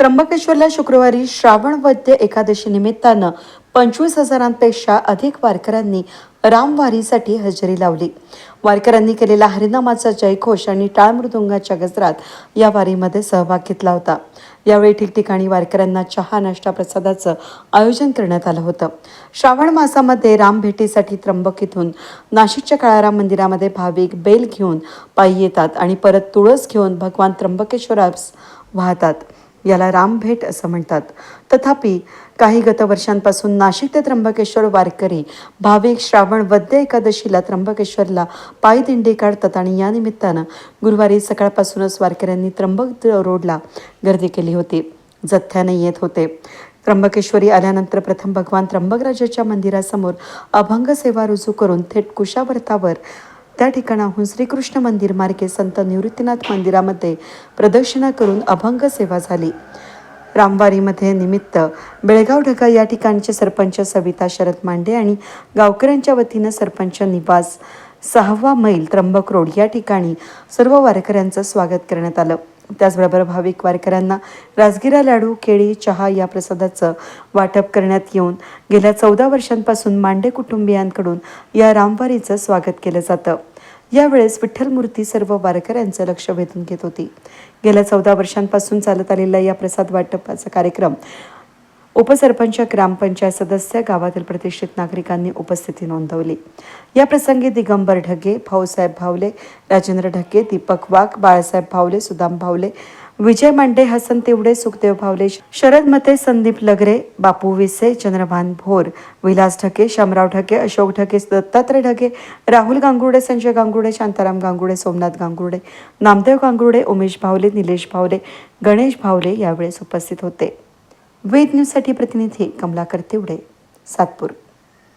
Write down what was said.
त्र्यंबकेश्वरला शुक्रवारी श्रावण वद्य एकादशी निमित्तानं पंचवीस हजारांपेक्षा अधिक वारकऱ्यांनी रामवारीसाठी हजेरी लावली. वारकऱ्यांनी केलेला हरिनामाचा जयघोष आणि टाळमृदुंगाच्या गजरात या वारीमध्ये सहभाग घेतला होता. यावेळी ठिकठिकाणी वारकऱ्यांना चहा नाश्ता प्रसादाचं आयोजन करण्यात आलं होतं. श्रावण मासामध्ये राम भेटीसाठी त्र्यंबक इथून नाशिकच्या काळाराम मंदिरामध्ये भाविक बेल घेऊन पायी येतात आणि परत तुळस घेऊन भगवान त्र्यंबकेश्वरास वाहतात. याला रामभेट असं म्हणतात. तथापि काही गत वर्षांपासून नाशिक ते त्र्यंबकेश्वर वारकरी भाविक श्रावण वद्य एकादशीला त्र्यंबकेश्वरला पायी दिंडी काढतात आणि या निमित्तानं गुरुवारी सकाळपासूनच वारकऱ्यांनी त्र्यंबक रोडला गर्दी केली होती. जथ्याने येत होते. त्र्यंबकेश्वरी आल्यानंतर प्रथम भगवान त्र्यंबकराजाच्या मंदिरासमोर अभंग सेवा रुजू करून थेट कुशावर्तावर त्या ठिकाणाहून श्रीकृष्ण मंदिर मार्गे संत निवृत्तीनाथ मंदिरामध्ये प्रदक्षिणा करून अभंग सेवा झाली. रामवारीमध्ये निमित्त बेळगाव ढगा या ठिकाणचे सरपंच सविता शरद मांडे आणि गावकऱ्यांच्या वतीनं सरपंच निवास सहावा मैल त्र्यंबक रोड या ठिकाणी सर्व वारकऱ्यांचं स्वागत करण्यात आलं. त्याचबरोबर भाविक वारकऱ्यांना राजगिरा लाडू केळी चहा या प्रसादाचं वाटप करण्यात येऊन गेल्या चौदा वर्षांपासून मांडे कुटुंबियांकडून या रामवारीचं स्वागत केलं जातं. यावेळेस विठ्ठल मूर्ती सर्व वारकऱ्यांचं लक्ष वेधून घेत होती. गेल्या चौदा वर्षांपासून चालत आलेला या प्रसाद वाटपाचा कार्यक्रम उपसरपंच ग्रामपंचायत सदस्य गावातील प्रतिष्ठित नागरिकांनी उपस्थिती नोंदवली. या प्रसंगी दिगंबर ढगे भाऊसाहेब भावले राजेंद्र ढगे दीपक वाघ बाळासाहेब भावले सुदाम भावले विजय मांडे हसन तिवडे सुखदेव भावले शरद मते संदीप लगरे बापू विसे चंद्रभान भोर विलास ढके शामराव ढके अशोक ढके दत्तात्रय ढके राहुल गांगुर्डे संजय गांगुर्डे शांताराम गांगुर्डे सोमनाथ गांगुर्डे नामदेव गांगुर्डे उमेश भावले निलेश भावले गणेश भावले यावेळेस उपस्थित होते. वेद न्यूजसाठी प्रतिनिधी कमलाकर तिवडे सातपूर.